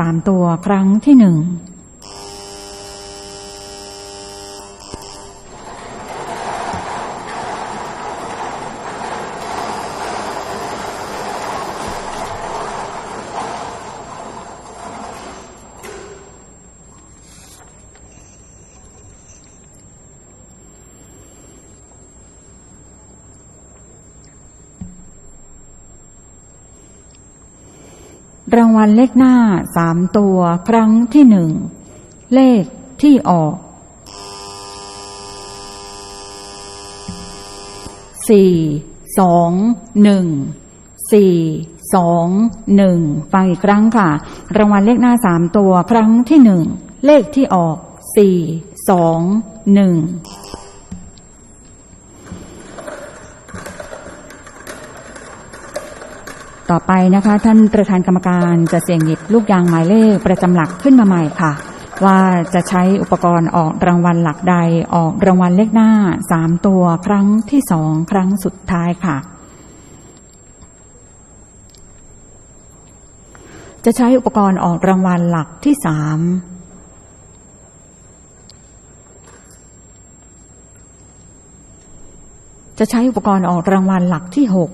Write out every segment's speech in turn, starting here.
สามตัวครั้งที่หนึ่ง รางวัลเลขหน้าสามตัวครั้งที่หนึ่ง เลขที่ออกสี่สองหนึ่งสี่สองหนึ่งฟังอีกครั้งค่ะ รางวัลเลขหน้าสามตัวครั้งที่หนึ่ง เลขที่ออกสี่สองหนึ่ง ต่อไปนะคะ ท่านประธานกรรมการจะเสี่ยงหยิบลูกยางหมายเลขประจำหลักขึ้นมาใหม่ค่ะ ว่าจะใช้อุปกรณ์ออกรางวัลหลักใดออกรางวัลเลขหน้าสามตัวครั้งที่สองครั้งสุดท้ายค่ะ จะใช้อุปกรณ์ออกรางวัลหลักที่สามจะใช้อุปกรณ์ออกรางวัลหลักที่หก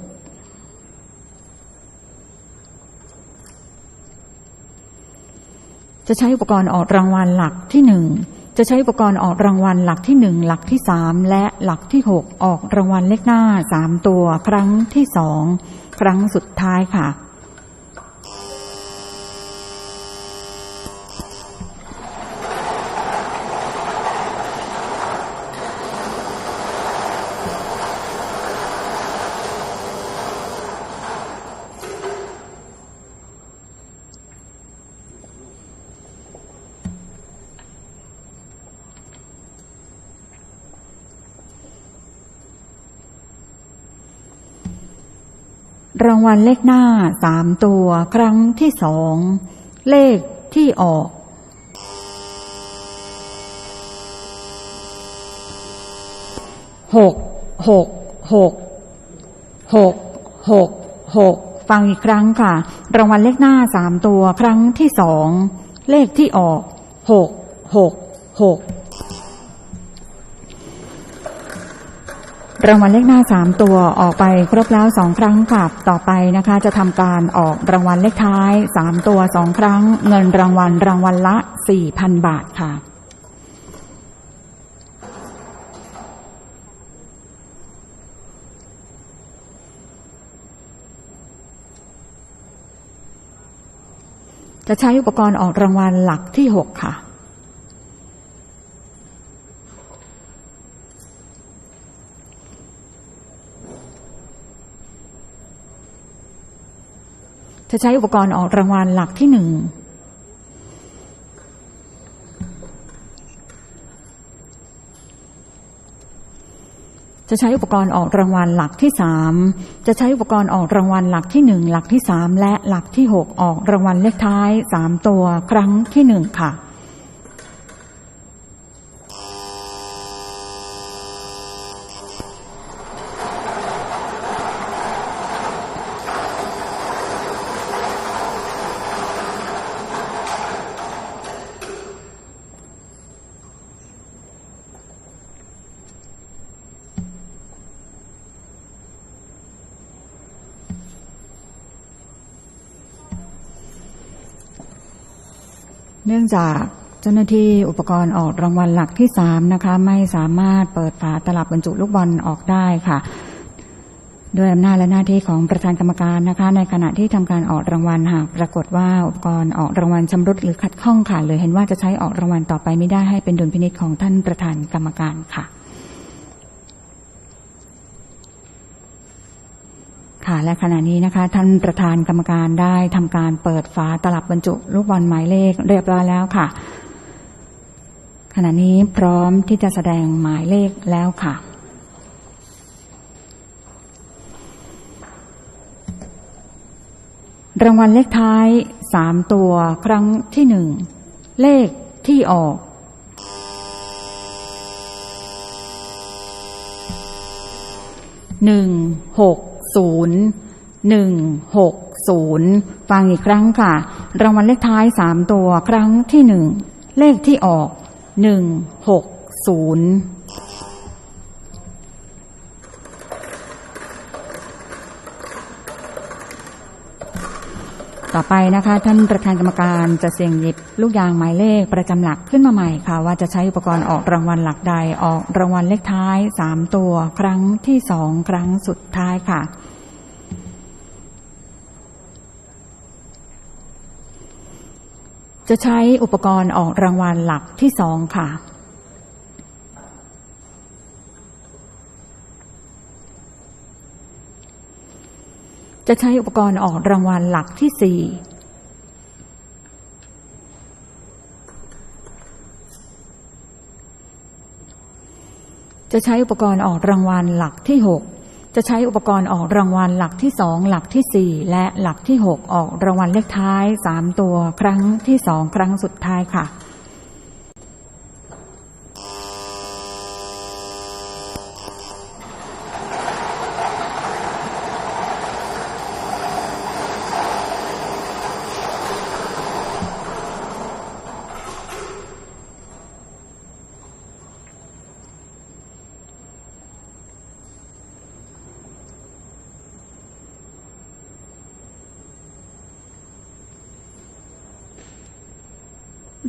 จะใช้อุปกรณ์ออกรางวัลหลักที่หนึ่งจะใช้อุปกรณ์ออกรางวัลหลักที่หนึ่งหลักที่สามและหลักที่หกออกรางวัลเลขหน้าสามตัว ครั้งที่สองครั้งสุดท้ายค่ะ รางวัลเลขหน้าสามตัวครั้งที่สอง เลขที่ออก หก หก หก หก หก หก ฟังอีกครั้งค่ะ รางวัลเลขหน้าสามตัวครั้งที่สอง เลขที่ออก หก หก หก รางวัลเลขหน้าสามตัวออกไปครบแล้วสองครั้งค่ะ ต่อไปนะคะ จะทำการออกรางวัลเลขท้ายสามตัวสองครั้ง เงินรางวัลรางวัลละสี่พันบาทค่ะจะใช้อุปกรณ์ออกรางวัลหลักที่หกค่ะ จะใช้อุปกรณ์ออกรางวัลหลักที่หนึ่ง จะใช้อุปกรณ์ออกรางวัลหลักที่สาม จะใช้อุปกรณ์ออกรางวัลหลักที่หนึ่งหลักที่สามและหลักที่หกออกรางวัลเลขท้ายสามตัวครั้งที่หนึ่งค่ะ เนื่องจากเจ้าหน้าที่อุปกรณ์ออกรางวัลหลักที่สามนะคะ ไม่สามารถเปิดฝาตลับบรรจุลูกบอลออกได้ค่ะด้วยอำนาจและหน้าที่ของประธานกรรมการนะคะ ในขณะที่ทำการออกรางวัลหากปรากฏว่าอุปกรณ์ออกรางวัลชำรุดหรือขัดข้องค่ะเลยเห็นว่าจะใช้ออกรางวัลต่อไปไม่ได้ให้เป็นดุลพินิจของท่านประธานกรรมการค่ะ ค่ะและขณะนี้นะคะ ท่านประธานกรรมการได้ทำการเปิดฝาตลับบรรจุลูกบอลหมายเลขเรียบร้อยแล้วค่ะ ขณะนี้พร้อมที่จะแสดงหมายเลขแล้วค่ะรางวัลเลขท้ายสามตัวครั้งที่หนึ่งเลขที่ออก หนึ่งหก ศูนย์หนึ่งหกศูนย์ฟังอีกครั้งค่ะ รางวัลเลขท้ายสามตัวครั้งที่หนึ่งเลขที่ออกหนึ่งหกศูนย์ ต่อไปนะคะ ท่านประธานกรรมการจะเสี่ยงหยิบลูกยางหมายเลขประจำหลักขึ้นมาใหม่ค่ะ ว่าจะใช้อุปกรณ์ออกรางวัลหลักใดออกรางวัลเลขท้ายสามตัว ครั้งที่สองครั้งสุดท้ายค่ะ จะใช้อุปกรณ์ออกรางวัลหลักที่สองค่ะ จะใช้อุปกรณ์ออกรางวัลหลักที่สี่จะใช้อุปกรณ์ออกรางวัลหลักที่หกจะใช้อุปกรณ์ออกรางวัลหลักที่สองหลักที่สี่และหลักที่หกออกรางวัลเลขท้ายสามตัวครั้งที่สองครั้งสุดท้ายค่ะ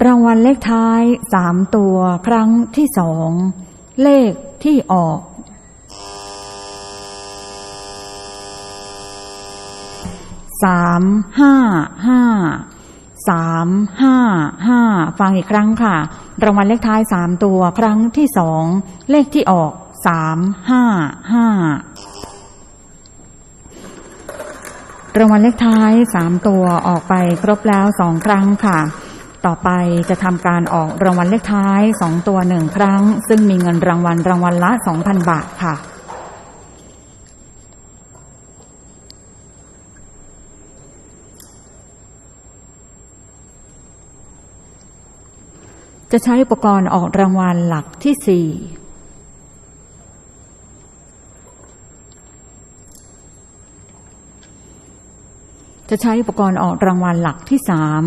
รางวัลเลขท้ายสามตัวครั้งที่สอง เลขที่ออก สามห้าห้าสามห้าห้าฟังอีกครั้งค่ะ รางวัลเลขท้ายสามตัวครั้งที่สอง เลขที่ออกสามห้าห้ารางวัลเลขท้ายสามตัวออกไปครบแล้วสองครั้งค่ะ ต่อไปจะทำการออกรางวัลเลขท้ายสองตัวหนึ่งครั้ง ซึ่งมีเงินรางวัลรางวัลละสองพันบาทค่ะ จะใช้อุปกรณ์ออกรางวัลหลักที่สี่ จะใช้อุปกรณ์ออกรางวัลหลักที่สาม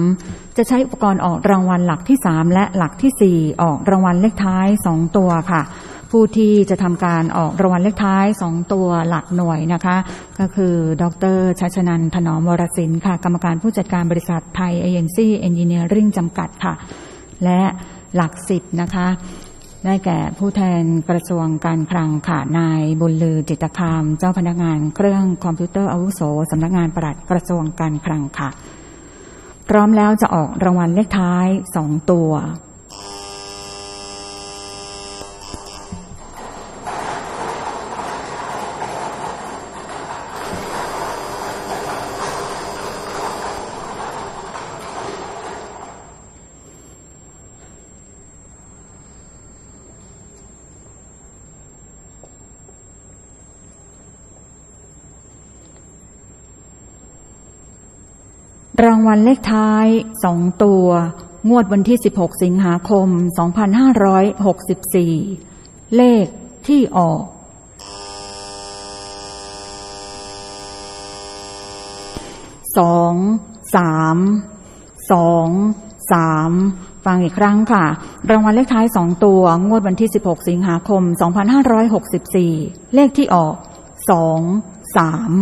จะใช้อุปกรณ์ออกรางวัลหลักที่สามและหลักที่สี่ออกรางวัลเลขท้ายสองตัวค่ะ ผู้ที่จะทำการออกรางวัลเลขท้ายสองตัวหลักหน่วยนะคะ ก็คือดรชัชนันถนอมวรสินค่ะ กรรมการผู้จัดการบริษัทไทยเอเจนซี่เอนจิเนียริ่งจำกัดค่ะ และหลักสิบนะคะ ได้แก่ผู้แทนกระทรวงการคลังค่ะนายบุญลือจิตรคาม เจ้าพนักงานเครื่องคอมพิวเตอร์อาวุโสสำนักงานปลัดกระทรวงการคลังค่ะ พร้อมแล้วจะออกรางวัลเลขท้ายสองตัว รางวัลเลขท้ายสองตัว งวดวันที่ 16 สิงหาคม 2564 เลขที่ออกสองสามสองสามฟังอีกครั้งค่ะ รางวัลเลขท้ายสองตัว งวดวันที่ 16 สิงหาคม 2564 เลขที่ออกสองสาม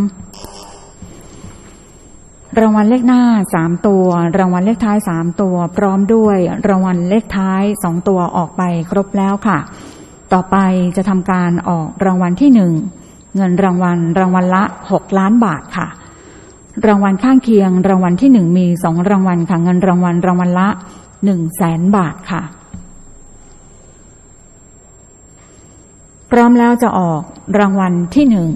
รางวัลเลขหน้าสามตัว รางวัลเลขท้ายสามตัว พร้อมด้วยรางวัลเลขท้ายสองตัวออกไปครบแล้วค่ะ ต่อไปจะทำการออกรางวัลที่หนึ่งเงินรางวัลรางวัลละหกล้านบาทค่ะ รางวัลข้างเคียง รางวัลที่หนึ่งมีสองรางวัลค่ะเงินรางวัลรางวัลละหนึ่งแสนบาทค่ะ พร้อมแล้วจะออกรางวัลที่หนึ่ง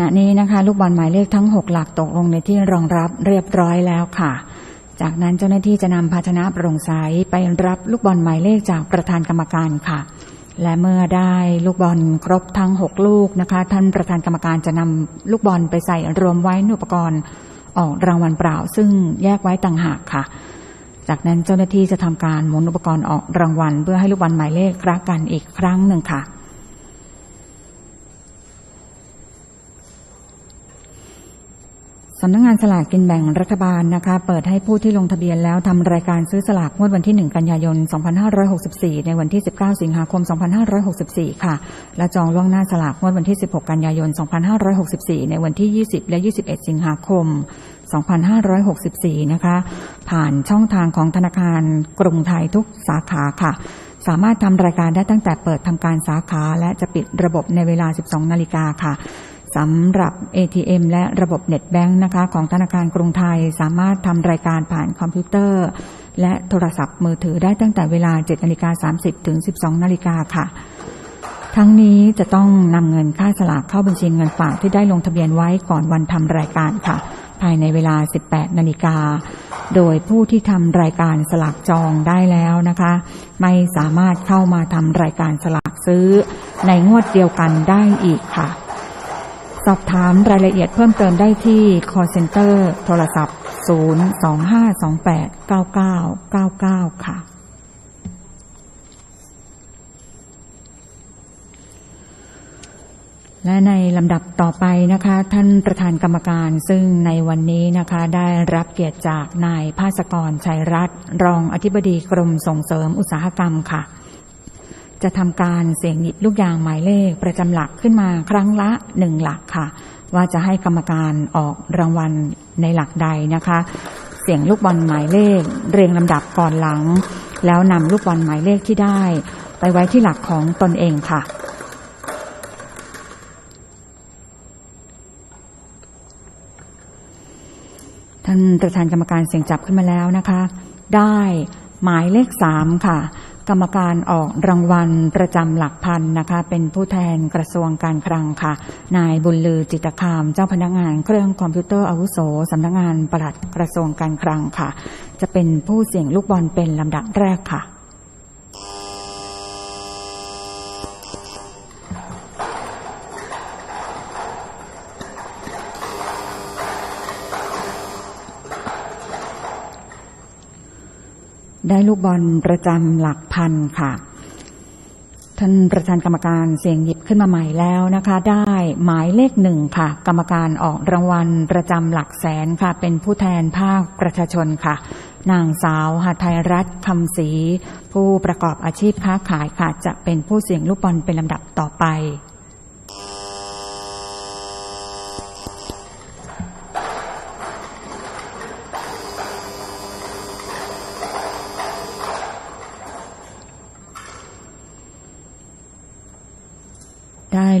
ณะนี้นะคะ ลูกบอลหมายเลขทั้ง 6 หลักตกลงในที่รองรับเรียบร้อยแล้วค่ะ จากนั้นเจ้าหน้าที่จะนำภาชนะโปร่งใสไปรับลูกบอลหมายเลขจากประธานกรรมการค่ะ และเมื่อได้ลูกบอลครบทั้ง 6 ลูกนะคะ ท่านประธานกรรมการจะนำลูกบอลไปใส่รวมไว้ในอุปกรณ์ออกรางวัลเปล่า ซึ่งแยกไว้ต่างหากค่ะ จากนั้นเจ้าหน้าที่จะทำการหมุนอุปกรณ์ออกรางวัล เพื่อให้ลูกบอลหมายเลขรักกันอีกครั้งหนึ่งค่ะำนักงงานสลากกินแบ่งรัฐบาลนะคะ เปิดให้ผู้ที่ลงทะเบียนแล้วทำรายการซื้อสลากงวดวันที่ 1 กันยายน 2564 ในวันที่ 19 สิงหาคม 2564 ค่ะ และจองล่วงหน้าสลากงวดวันที่ 16 กันยายน 2564 ในวันที่ 20 และ 21 สิงหาคม 2564 นะคะ ผ่านช่องทางของธนาคารกรุงไทยทุกสาขาค่ะสามารถทำรายการได้ตั้งแต่เปิดทำการสาขาและจะปิดระบบในเวลา 12 นาฬิกาค่ะ สำหรับ ATM และระบบเน็ตแบงค์นะคะของธนาคารกรุงไทยสามารถทำรายการผ่านคอมพิวเตอร์ และโทรศัพท์มือถือได้ตั้งแต่เวลา7นาฬิกา30 ถึง 12นาฬิกาค่ะ ทั้งนี้จะต้องนำเงินค่าสลากเข้าบัญชีเงินฝากที่ได้ลงทะเบียนไว้ก่อนวันทำรายการค่ะ ภายในเวลา 18นาฬิกา โดยผู้ที่ทำรายการสลากจองได้แล้วนะคะ ไม่สามารถเข้ามาทำรายการสลากซื้อ ในงวดเดียวกันได้อีกค่ะ สอบถามรายละเอียดเพิ่มเติมได้ที่ call center โทรศัพท์ 025289999 ค่ะ และในลำดับต่อไปนะคะ ท่านประธานกรรมการซึ่งในวันนี้นะคะ ได้รับเกียรติจากนายภาสกรชัยรัตน์รองอธิบดีกรมส่งเสริมอุตสาหกรรมค่ะ จะทำการเสี่ยงหยิบลูกยางหมายเลขประจำหลักขึ้นมาครั้งละหนึ่งหลักค่ะ ว่าจะให้กรรมการออกรางวัลในหลักใดนะคะ เสี่ยงลูกบอลหมายเลข เรียงลำดับก่อนหลัง แล้วนำลูกบอลหมายเลขที่ได้ ไปไว้ที่หลักของตนเองค่ะท่านประธานกรรมการเสียงจับขึ้นมาแล้วนะคะ ได้หมายเลขสามค่ะ กรรมการออกรางวัลประจำหลักพันนะคะ เป็นผู้แทนกระทรวงการคลังค่ะ นายบุญลือจิตคาม เจ้าพนักงานเครื่องคอมพิวเตอร์อาวุโสสำนักงานปลัดกระทรวงการคลังค่ะ จะเป็นผู้เสี่ยงลูกบอลเป็นลำดับแรกค่ะ ได้ลูกบอลประจำหลักพันค่ะ ท่านประธานกรรมการเสียงหยิบขึ้นมาใหม่แล้วนะคะ ได้หมายเลขหนึ่งค่ะ กรรมการออกรางวัลประจำหลักแสนค่ะ เป็นผู้แทนภาคประชาชนค่ะ นางสาวหาไทยรัฐคำศรีผู้ประกอบอาชีพค้าขายค่ะ จะเป็นผู้เสี่ยงลูกบอลเป็นลำดับต่อไป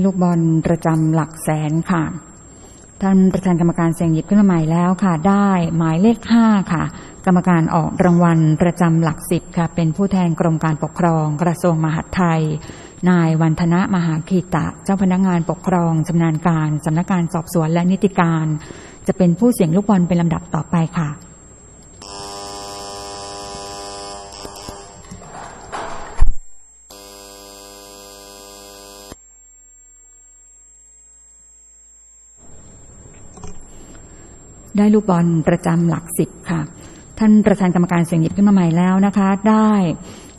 ลูกบอลประจำหลักแสนค่ะ ท่านประธานกรรมการเสียงหยิบขึ้นมาใหม่แล้วค่ะ ได้หมายเลขห้าค่ะ กรรมการออกรางวัลประจำหลักสิบค่ะ เป็นผู้แทนกรมการปกครอง กระทรวงมหาดไทย นายวันธนะมหาคีตะ เจ้าพนักงานปกครองชำนาญการสำนักงานสอบสวนและนิติการ จะเป็นผู้เสี่ยงลูกบอลเป็นลำดับต่อไปค่ะ ได้ลูกบอลประจำหลักสิบค่ะ ท่านประธานกรรมการเสียงหยิบขึ้นมาใหม่แล้วนะคะ ได้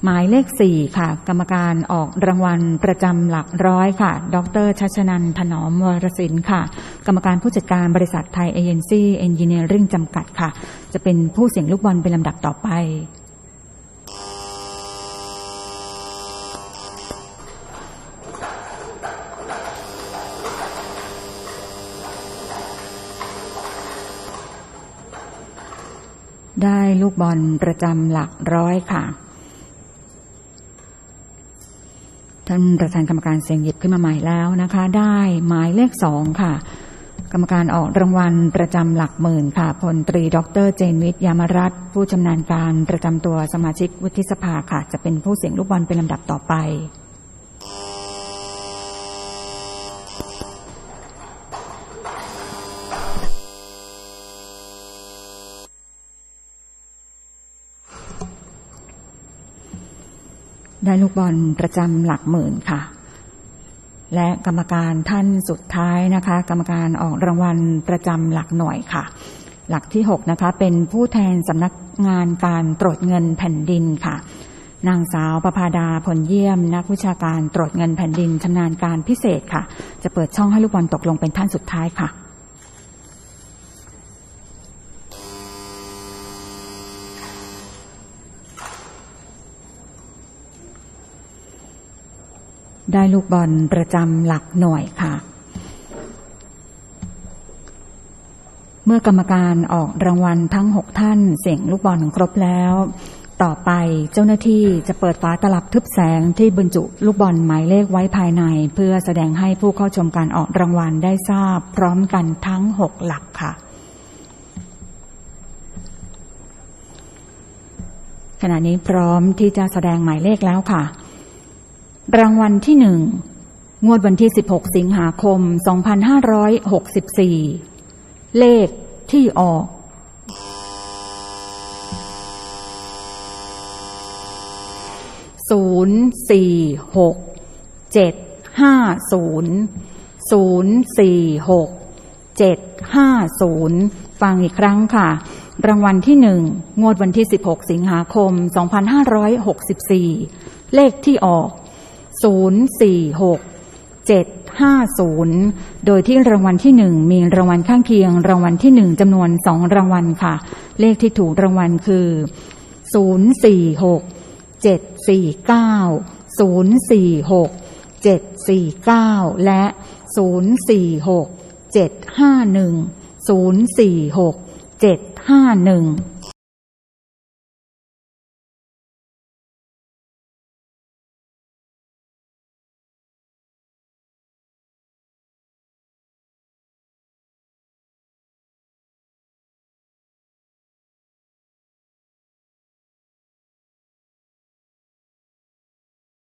หมายเลขสี่ค่ะ กรรมการออกรางวัลประจำหลักร้อยค่ะ ดรชัชนันถนอมวรสินค่ะ กรรมการผู้จัดการบริษัทไทยเอเจนซี่เอนจิเนียริ่งจำกัดค่ะ จะเป็นผู้เสียงลูกบอลเป็นลำดับต่อไป ได้ลูกบอลประจำหลักร้อยค่ะ ท่านประธานกรรมการเสียงหยิบขึ้นมาใหม่แล้วนะคะ ได้หมายเลขสองค่ะ กรรมการออกรางวัลประจำหลักหมื่นค่ะพลตรี ดรเจนวิทยามรัตผู้ชำนาญการประจำตัวสมาชิกวุฒิสภาค่ะ จะเป็นผู้เสียงลูกบอลเป็นลำดับต่อไป ได้ลูกบอลประจำหลักหมื่นค่ะ และกรรมการท่านสุดท้ายนะคะ กรรมการออกรางวัลประจำหลักหน่วยค่ะ หลักที่6นะคะเป็นผู้แทนสำนักงานการตรวจเงินแผ่นดินค่ะ นางสาวประภาดาผลเยี่ยม นักวิชาการตรวจเงินแผ่นดินชำนาญการพิเศษค่ะ จะเปิดช่องให้ลูกบอลตกลงเป็นท่านสุดท้ายค่ะ ได้ลูกบอลประจำหลักหน่วยค่ะ เมื่อกรรมการออกรางวัลทั้งหกท่านเสียงลูกบอลครบแล้ว ต่อไปเจ้าหน้าที่จะเปิดฝาตลับทึบแสงที่บรรจุลูกบอลหมายเลขไว้ภายใน เพื่อแสดงให้ผู้เข้าชมการออกรางวัลได้ทราบ พร้อมกันทั้งหกหลักค่ะขณะนี้พร้อมที่จะแสดงหมายเลขแล้วค่ะ รางวัลที่หนึ่งงวดวันที่ 16 สิงหาคม 2564 เลขที่ออก ศูนย์สี่หกเจ็ดห้าศูนย์ศูนย์สี่หกเจ็ดห้าศูนย์ฟังอีกครั้งค่ะ รางวัลที่หนึ่งงวดวันที่ 16 สิงหาคม 2564 เลขที่ออก 046 750 โดยที่รางวัลที่ 1 มีรางวัลข้างเคียง รางวัลที่ 1จำนวน 2 รางวัลค่ะ เลขที่ถูกรางวัลคือ 046 749 046 749 และ 046 751 046 751